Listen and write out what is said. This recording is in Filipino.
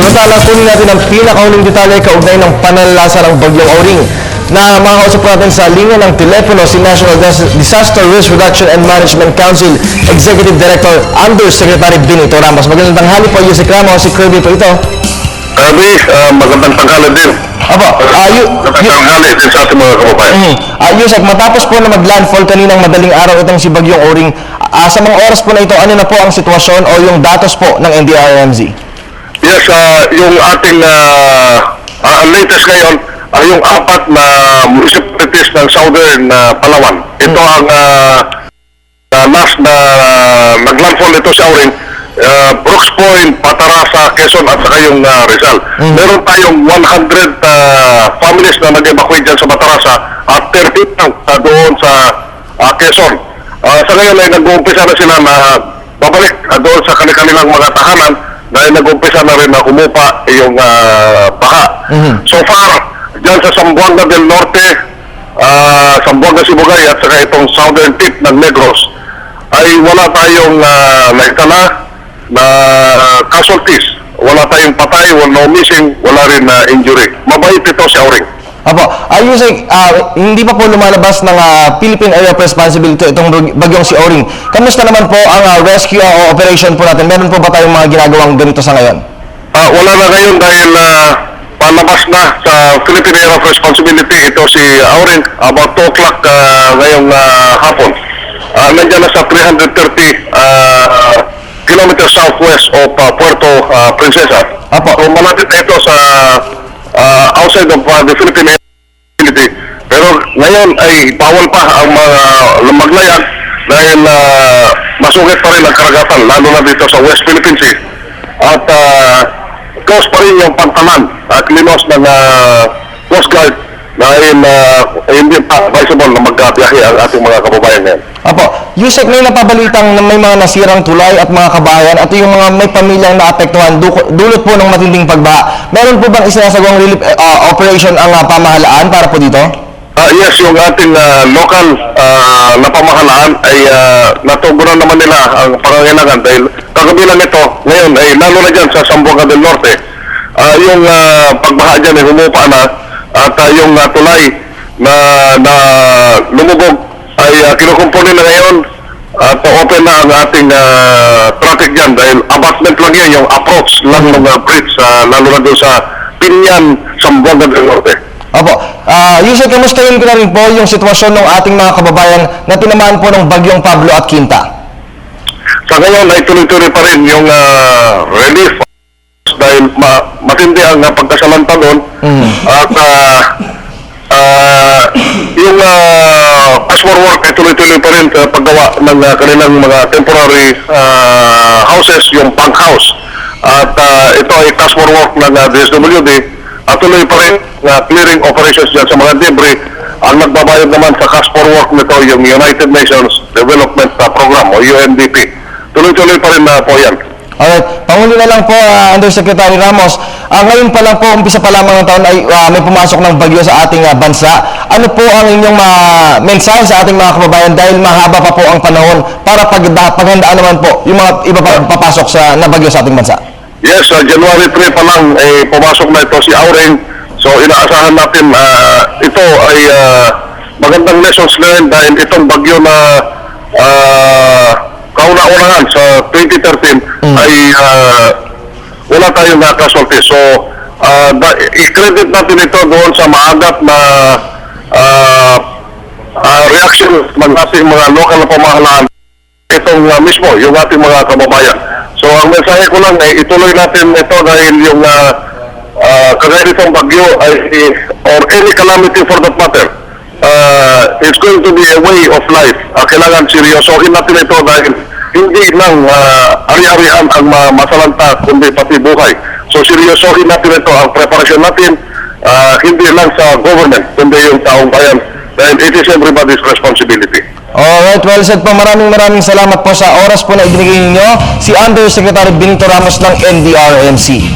Samantala, kunin natin ang pinakahuling detalye kaugnay ng panalasa ng Bagyong Auring na makakausap natin sa linya ng telepono si National Dis- Disaster Risk Reduction and Management Council Executive Director Undersecretary Benito Ramos. Magandang tanghali po, Yusek Ramos, si Kirby po ito. Kami, uh, magandang tanggalan din. Apo, Magandang yu- tanggalan din sa ating mga kababayan. Mm. Ah, Yusek, matapos po na mag-landfall kaninang madaling araw itong si Bagyong Oring, ah, sa mga oras po na ito, ano na po ang sitwasyon o yung datos po ng NDRMZ? Yes, uh, yung ating uh, uh, latest ngayon, ay yung apat na municipalities ng Southern uh, Palawan. Ito ang uh, uh, last na uh, naglandfall ito sa Auring, uh, Brooks Point, Patarasa, Quezon at saka yung uh, Rizal. Meron tayong 100 uh, families na nag-evacuate dyan sa Patarasa at 30 lang uh, doon sa uh, Quezon. Uh, sa ngayon ay nag-uumpisa na sila na babalik uh, doon sa kanilang mga tahanan dahil nag-umpisa na rin na humupa yung uh, baha. So far, dyan sa Zamboanga del Norte, uh, Zamboanga Sibugay at saka itong southern tip ng Negros ay wala tayong uh, naitala na casualties. Wala tayong patay, wala no missing, wala rin na injury. Mabait ito si Auring. Apo, ah, Yusek, ah, hindi pa po lumalabas ng ah, Philippine Area of Responsibility itong bag- bagyong si Oring. Kamusta naman po ang ah, rescue ah, o operation po natin? Meron po ba tayong mga ginagawang ganito sa ngayon? Ah, wala na ngayon dahil uh, palabas na sa Philippine Area of Responsibility ito si Auring about 2 o'clock ah, ngayong ah, hapon. Ah, nandiyan na sa 330 uh, kilometers southwest of ah, Puerto ah, Princesa. Apo. So malapit na ito sa outside of ah, the Philippine Responsibility. Pero ngayon ay bawal pa ang mga maglayag dahil uh, masungit pa rin ang karagatan lalo na dito sa West Philippine Sea at uh, close pa rin yung pantalan at linos ng uh, Coast Guard dahil uh, hindi pa advisable na magkabiyahe ang ating mga kababayan ngayon. Yusek, may napabalitang na may mga nasirang tulay at mga kabahayan at yung mga may pamilyang naapektuhan du- dulot po ng matinding pagbaha. Meron po bang isinasagawang relief eh, ah, operation ang ah, pamahalaan para po dito? Ah, yes, yung ating ah, local ah, na pamahalaan ay uh, natugunan naman nila ang pangangailangan dahil kagabi lang ito, ngayon ay lalo na dyan sa Sambuanga del Norte, ah, yung ah, pagbaha dyan ay humupa na at ah, yung ah, tulay na, na lumubog ay uh, kinukumpuni na ngayon at open na ang ating ah, traffic dyan dahil abutment lang yan, yung approach lang ng ah, bridge, ah, lalo na doon sa Pinyan, Sambuanga del Norte. Opo. Ah, Yusek, kamustahin ko na rin po yung sitwasyon ng ating mga kababayan na tinamaan po ng bagyong Pablo at Quinta. Sa ngayon ay tuloy-tuloy pa rin yung ah, relief dahil ma- matindi ang uh, pagkasalanta doon at ah, ah, yung uh, passport work ay tuloy-tuloy pa rin sa paggawa ng ah, kanilang mga temporary ah, houses, yung punk house. At ah, ito ay passport work ng ah, DSWD at tuloy pa rin na clearing operations dyan sa mga debris. Ang nagbabayad naman sa cash for work nito yung United Nations Development ah, Program o UNDP. Tuloy-tuloy pa rin na po yan. Alright, panghuli na lang po, ah, Undersecretary Ramos. Ah, ngayon pa lang po, umpisa pa lamang ng taon ay ah, may pumasok ng bagyo sa ating ah, bansa. Ano po ang inyong ah, mensahe sa ating mga kababayan dahil mahaba pa po ang panahon para pag, paghandaan naman po yung mga iba pa papasok sa na bagyo sa ating bansa? Yes, uh, January 3 pa lang eh, pumasok na ito si Auring. So inaasahan natin ah, ito ay ah, magandang lessons learned dahil itong bagyo na uh, kauna-unahan sa 2013 ay ah, wala tayong na casualty. So da- i-credit natin ito doon sa maagat na ah, ah, reaction ng ating mga local na pamahalaan itong uh, mismo, yung ating mga kababayan. So ang mensahe ko lang ay ituloy natin ito dahil yung uh, uh, kagaya nitong bagyo ay or any calamity for that matter uh, it's going to be a way of life. Uh, kailangan seryosohin natin ito dahil hindi lang uh, ari-arian ang ma- masalanta kundi pati buhay. So seryosohin natin ito ang preparasyon natin uh, hindi lang sa government kundi yung taong bayan dahil it is everybody's responsibility. Alright, well said po. Maraming maraming salamat po sa oras po na ibinigay ninyo si Undersecretary Benito Ramos ng NDRMC.